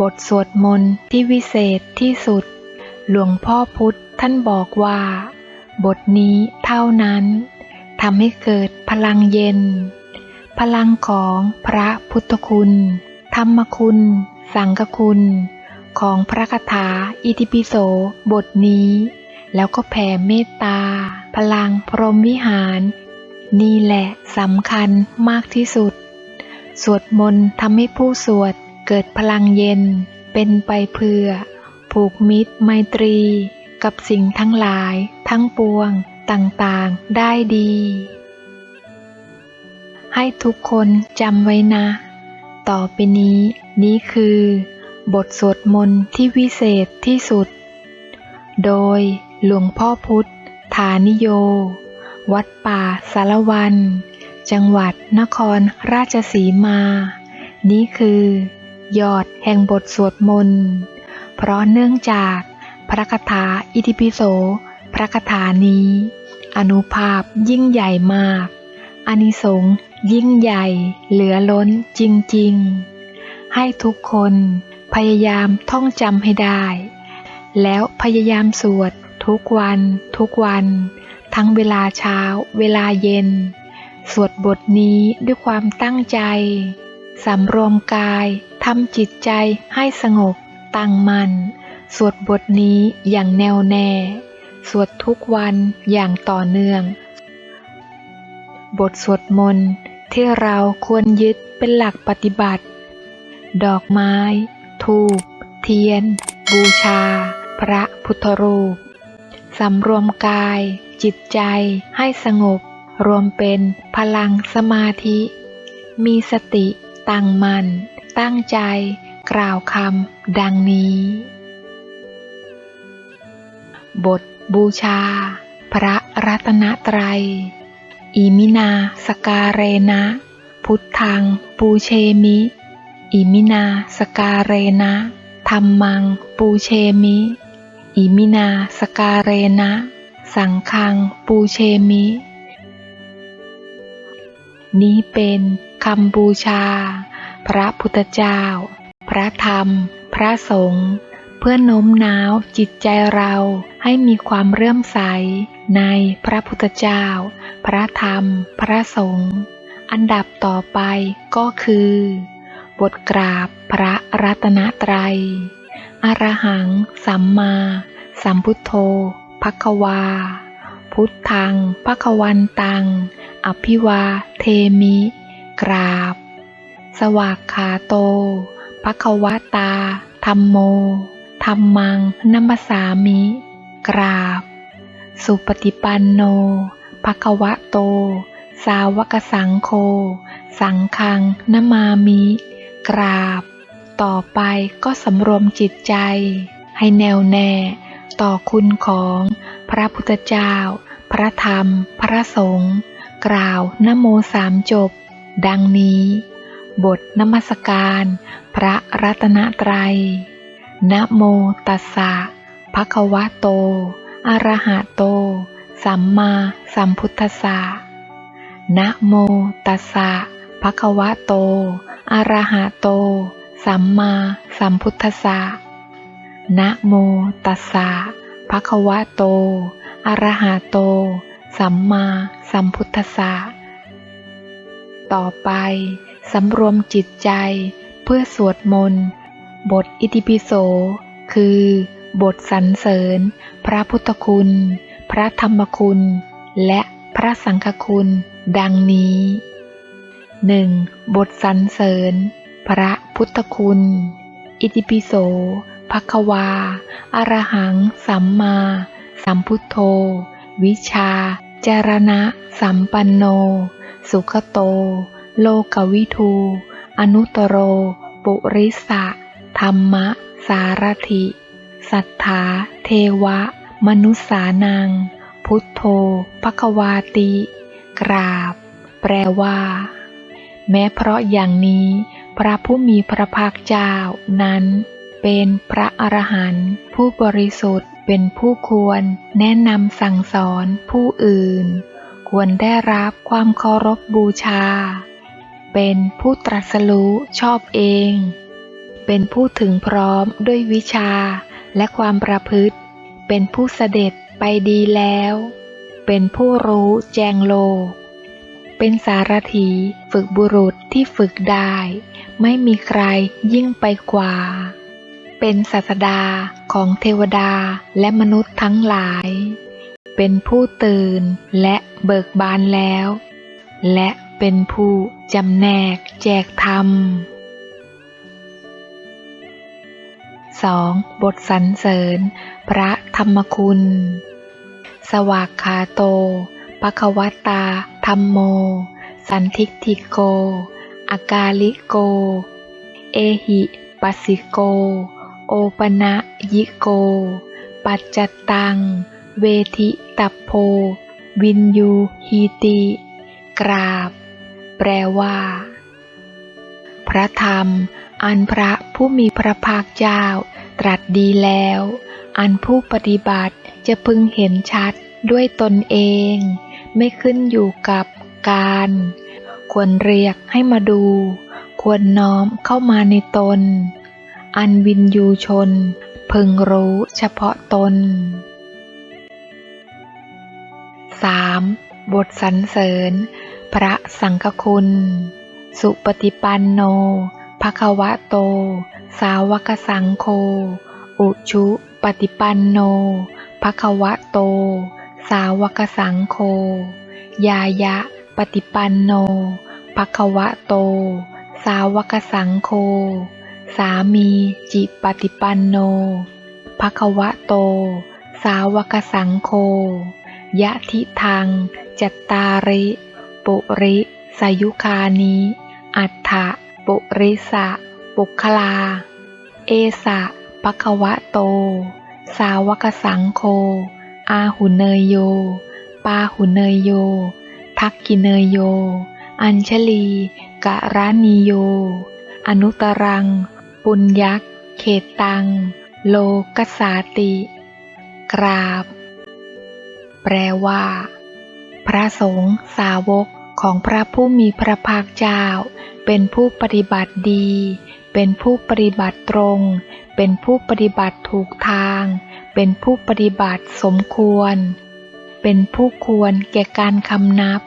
บทสวดมนต์ที่วิเศษที่สุด หลวงพ่อพุธท่านบอกว่า บทนี้เท่านั้นทำให้เกิดพลังเย็น พลังของพระพุทธคุณ ธรรมคุณ สังฆคุณ ของพระคาถาอิติปิโสบทนี้ แล้วก็แผ่เมตตา พลังพรหมวิหาร นี่แหละสำคัญมากที่สุด สวดมนต์ทำให้ผู้สวด เกิดพลังเย็นเป็นไปเพื่อ ผูกมิตรไมตรี กับสิ่งทั้งหลายทั้งปวงต่างๆได้ดี ให้ทุกคนจำไว้นะ ต่อไปนี้นี้คือ บทสวดมนต์ที่วิเศษที่สุด โดยหลวงพ่อพุธฐานิโย วัดป่าสารวัน จังหวัดนครราชสีมา นี้คือ ยอดแห่งบทสวดมนต์ เพราะเนื่องจากพระคาถาอิติปิโส พระคาถานี้ อนุภาพยิ่งใหญ่มาก อนิสงส์ยิ่งใหญ่เหลือล้นจริงๆ ให้ทุกคนพยายามท่องจำให้ได้ แล้วพยายามสวดทุกวันทุกวัน ทั้งเวลาเช้า เวลาเย็น สวดบทนี้ด้วยความตั้งใจสำรวมกาย ทำจิตใจให้สงบตั้งมัน่น สวดบทนี้อย่างแน่วแน่ สวดทุกวันอย่างต่อเนื่อง บทสวดมนต์ที่เราควรยึดเป็นหลักปฏิบัติ ดอกไม้ ทูบ เทียน บูชา พระพุทธรูป สำรวมกาย จิตใจให้สงบ รวมเป็นพลังสมาธิ มีสติตั้งมัน่น ตั้งใจกล่าวคำดังนี้ บทบูชา พระรัตนตรัย อิมินาสการเรนะ พุทธังปูเชมิ อิมินาสการเรนะธรรมังปูเชมิ อิมินาสการเรนะ สังฆังปูเชมิ นี้เป็นคำบูชา พระพุทธเจ้า พระธรรม พระสงฆ์เพื่อโน้มน้าวจิตใจเราให้มีความเรื่อมใสในพระพุทธเจ้า พระธรรม พระสงฆ์อันดับต่อไปก็คือ บทกราบพระรัตนตรัย อรหัง สัมมา สัมพุทโธภควา พุทธังภควันตัง อภิวาเทมิ กราบ สวากขาโตภควตา ธรรมโม ธรรมังนัมสสามิ กราบ สุปฏิปันโนภควะโต สาวกสังโฆ สังฆังนมามิ กราบ ต่อไปก็สำรวมจิตใจ ให้แน่วแน่ ต่อคุณของพระพุทธเจ้า พระธรรม พระสงฆ์ กล่าวนโมสามจบ ดังนี้ บทนมัสการ พระรัตนตรัย นะโมตัสสะภะคะวะโต อะระหะโต สัมมาสัมพุทธัสสะ นะโมตัสสะภะคะวะโต อะระหะโต สัมมาสัมพุทธัสสะ นะโมตัสสะภะคะวะโต อะระหะโต สัมมาสัมพุทธัสสะ ต่อไป สำรวมจิตใจเพื่อสวดมนต์ บทอิติปิโส คือ บทสรรเสริญ พระพุทธคุณ พระธรรมคุณ และพระสังฆคุณ ดังนี้ 1. บทสรรเสริญ พระพุทธคุณ อิติปิโสภควาอรหัง สัมมา สัมพุทโธ วิชา จารณะ สัมปันโน สุขโต โลกวิทู อนุตโร ปุริสะ ธรรมะ สารถิ สัทธา เทวะ มนุษานัง พุทโธภควาติ กราบ แปลว่า แม้เพราะอย่างนี้ พระผู้มีพระภาคเจ้านั้น เป็นพระอรหันต์ผู้บริสุทธิ์เป็นผู้ควรแนะนำสั่งสอนผู้อื่น ควรได้รับความเคารพบบูชา เป็นผู้ตรัสรู้ชอบเอง เป็นผู้ถึงพร้อมด้วยวิชาและความประพฤติ เป็นผู้เสด็จไปดีแล้ว เป็นผู้รู้แจงโลก เป็นสารถีฝึกบุรุษที่ฝึกได้ ไม่มีใครยิ่งไปกว่า เป็นศาสดาของเทวดาและมนุษย์ทั้งหลาย เป็นผู้ตื่นและเบิกบานแล้ว และ เป็นผู้จำแนกแจกธรรม 2. บทสรรเสริญ พระธรรมคุณ สวากขาโตปะคะวตาธรรมโม สันทิกทิโก อากาลิโก เอหิปัสสิโก โอปนะยิโก ปัจจตัง เวทิตัพโพ วินยูฮีติ กราบ ปลว่า พระธรรม อันพระผู้มีพระภาคเจ้า ตรัสดีแล้ว อันผู้ปฏิบัติจะพึงเห็นชัดด้วยตนเอง ไม่ขึ้นอยู่กับการ ควรเรียกให้มาดู ควรน้อมเข้ามาในตน อันวินยูชน พึงรู้เฉพาะตน 3. บทสรรเสริญ พระสังฆคุณ สุปฏิปันโนภควะโต สาวกสังโฆ อุชุปฏิปันโนภควะโต สาวกสังโฆ ยายะปฏิปันโนภควะโต สาวกสังโฆ สามีจิปฏิปันโนภควะโต สาวกสังโฆ ยะทิทังจัตตาริ ปุริสายุคานิ อัฏฐะปุริสะปุคลา เอสะปะคะวะโต สาวกสังโฆอาหุเนยโย ปาหุเนยโย ทักกิเนยโย อัญชลีกะรานิโย อนุตรัง ปุญยักเขตตัง โลกสาติ กราบ แปลว่า พระสงฆ์สาวกของพระผู้มีพระภาคเจ้า เป็นผู้ปฏิบัติดี เป็นผู้ปฏิบัติตรง เป็นผู้ปฏิบัติถูกทาง เป็นผู้ปฏิบัติสมควร เป็นผู้ควรแก่การคำนับ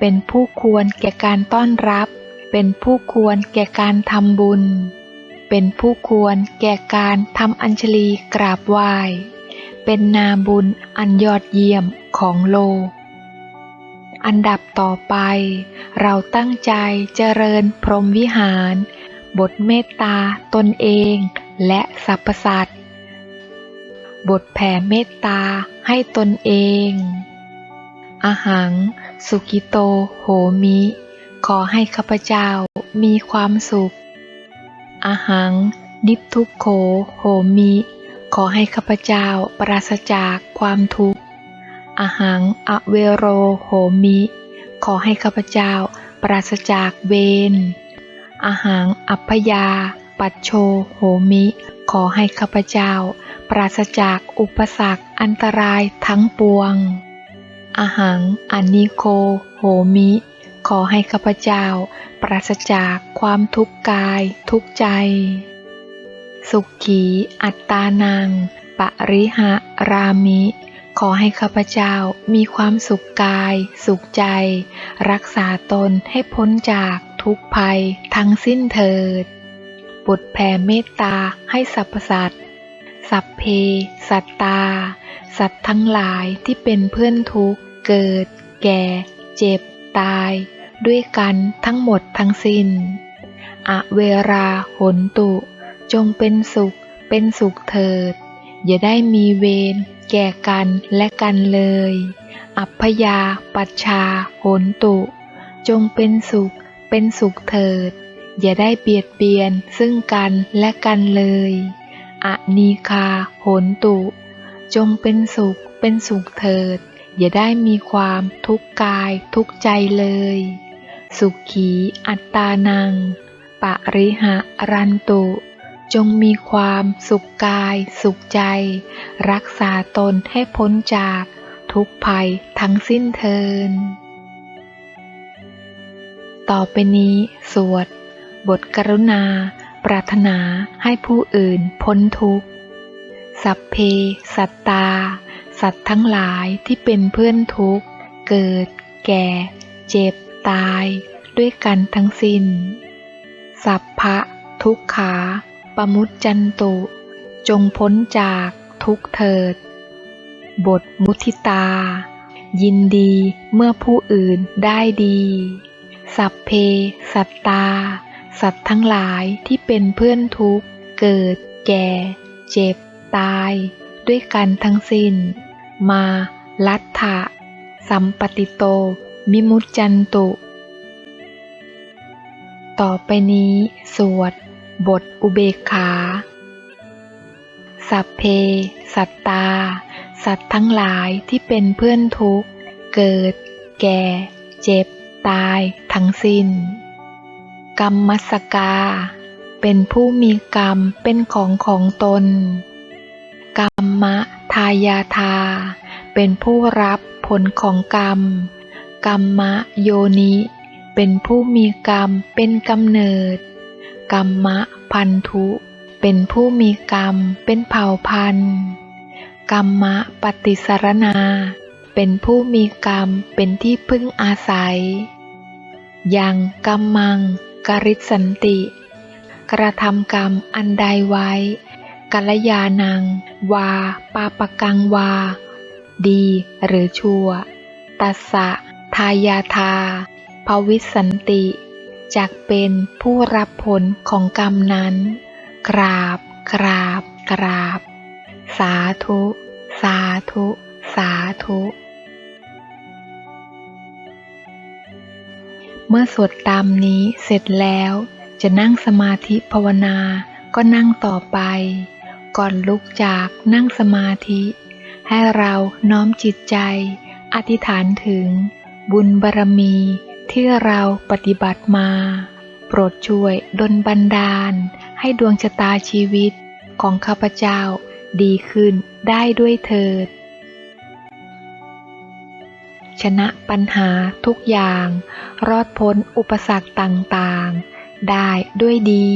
เป็นผู้ควรแก่การต้อนรับ เป็นผู้ควรแก่การทำบุญ เป็นผู้ควรแก่การทำอัญชลีกราบไหว้ เป็นนาบุญอันยอดเยี่ยมของโลก อันดับต่อไป เราตั้งใจเจริญพรหมวิหาร บทเมตตาตนเองและสรรพสัตว์บทแผ่เมตตาให้ตนเองอาหัง สุกิโต โหมิ ขอให้ข้าพเจ้ามีความสุขอาหังดิบทุกโข โหมิ ขอให้ข้าพเจ้าปราศจากความทุกข์ อาหังอเวโรโหมิ ขอให้ข้าพเจ้าปราศจากเวรอาหังอัพยา ปัจโชโหมิ ขอให้ข้าพเจ้า ปราศจากอุปสรรคอันตรายทั้งปวงอาหังอนิโคโหมิ ขอให้ข้าพเจ้า ปราศจากความทุกข์กายทุกใจ สุขีอัตตานัง ปริหะรามิ ขอให้ข้าพเจ้ามีความสุขกาย สุขใจ รักษาตนให้พ้นจากทุกภัยทั้งสิ้นเถิดบทแผ่เมตตาให้สรรพสัตว์ สัพเพ สัตตา สัตว์ทั้งหลายที่เป็นเพื่อนทุกข์ เกิด แก่ เจ็บ ตาย ด้วยกันทั้งหมดทั้งสิ้น อเวราหนตุ จงเป็นสุข เป็นสุขเถิด อย่าได้มีเวร แก่กันและกันเลย อัพยาปัชชาโหนตุ จงเป็นสุข เป็นสุขเถิด อย่าได้เบียดเบียนซึ่งกันและกันเลยอนีคาโหนตุ จงเป็นสุข เป็นสุขเถิด อย่าได้มีความทุกข์กายทุกข์ใจเลย สุขีอัตตานัง ปะริหะรันตุ จงมีความสุขกาย สุขใจ รักษาตนให้พ้นจากทุกภัยทั้งสิ้นเทิน ต่อไปนี้ สวด บทกรุณา ปรารถนาให้ผู้อื่นพ้นทุกข์ สัพเพ สัตตา สัตว์ทั้งหลายที่เป็นเพื่อนทุกข์ เกิด แก่ เจ็บ ตาย ด้วยกันทั้งสิ้น สัพพะ ทุกขา ปมุจจันตุ จงพ้นจากทุกเถิด บทมุทิตา ยินดีเมื่อผู้อื่นได้ดี สัพเพ สัตตา สัตว์ทั้งหลายที่เป็นเพื่อนทุกเกิด แก่ เจ็บ ตาย ด้วยกันทั้งสิ้น มาลัตถะสัมปติโต มิมุจจันตุ ต่อไปนี้สวด บทอุเบกขา สัพเพ สัตตา สัตว์ทั้งหลายที่เป็นเพื่อนทุกข์ เกิด แก่ เจ็บ ตาย ทั้งสิ้น กรรมมัสกา เป็นผู้มีกรรมเป็นของของตน กรรมะทายาทา เป็นผู้รับผลของกรรม กรรมะโยนิ เป็นผู้มีกรรมเป็นกำเนิด กรรมะพันธุ เป็นผู้มีกรรม เป็นเผ่าพันธุ์กรรมะปฏิสารนา เป็นผู้มีกรรมเป็นที่พึ่งอาศัย ยังกรรมัง กริสันติ กระทำกรรมอันใดไว้กัลยาณัง วา ปาปกังวา ดีหรือชั่ว ตัสสะทายาทาภวิสันติ จากเป็นผู้รับผลของกรรมนั้น กราบ กราบ กราบ สาธุ สาธุ สาธุ เมื่อสวดตามนี้เสร็จแล้ว จะนั่งสมาธิภาวนา ก็นั่งต่อไป ก่อนลุกจากนั่งสมาธิ ให้เราน้อมจิตใจ อธิษฐานถึงบุญบารมี ที่เราปฏิบัติมา โปรดช่วยดลบันดาล ให้ดวงชะตาชีวิตของข้าพเจ้าดีขึ้นได้ด้วยเถิด ชนะปัญหาทุกอย่าง รอดพ้นอุปสรรคต่างๆ ได้ด้วยดี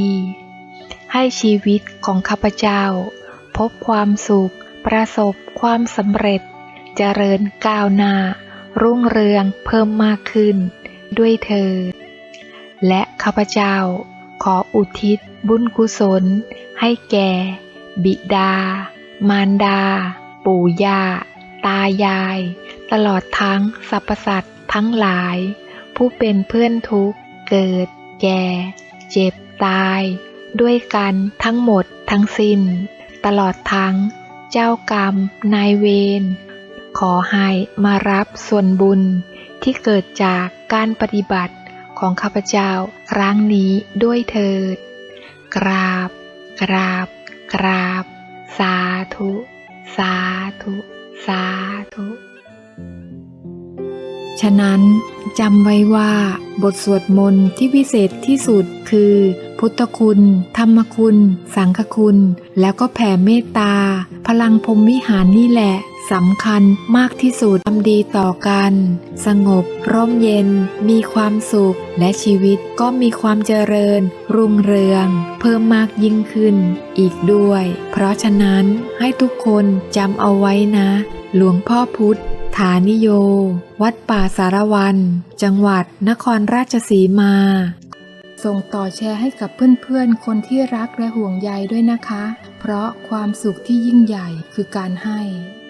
ให้ชีวิตของข้าพเจ้า พบความสุข ประสบความสำเร็จ เจริญก้าวหน้ารุ่งเรืองเพิ่มมากขึ้น ด้วยเถิดและข้าพเจ้าขออุทิศบุญกุศล ให้แก่ บิดา มารดา ปู่ย่า ตายาย ตลอดทั้งสรรพสัตว์ทั้งหลาย ผู้เป็นเพื่อนทุกเกิด แก่ เจ็บตาย ด้วยกันทั้งหมดทั้งสิ้น ตลอดทั้งเจ้ากรรมนายเวรขอให้มารับส่วนบุญที่เกิดจาก การปฏิบัติของข้าพเจ้าครั้งนี้ด้วยเถิด กราบ กราบ กราบ สาธุ สาธุ สาธุ ฉะนั้นจำไว้ว่าบทสวดมนต์ที่วิเศษที่สุดคือ พุทธคุณ ธรรมคุณ สังฆคุณ แล้วก็แผ่เมตตา พลังพรมวิหารนี่แหละ สำคัญมากที่สุดทำดีต่อกัน สงบ ร่มเย็น มีความสุข และชีวิตก็มีความเจริญ รุ่งเรือง เพิ่มมากยิ่งขึ้น อีกด้วย เพราะฉะนั้นให้ทุกคนจำเอาไว้นะ หลวงพ่อพุธฐานิโย วัดป่าสารวัน จังหวัดนครราชสีมา ส่งต่อแชร์ให้กับเพื่อนๆ คนที่รักและห่วงใยด้วยนะคะ เพราะความสุขที่ยิ่งใหญ่คือการให้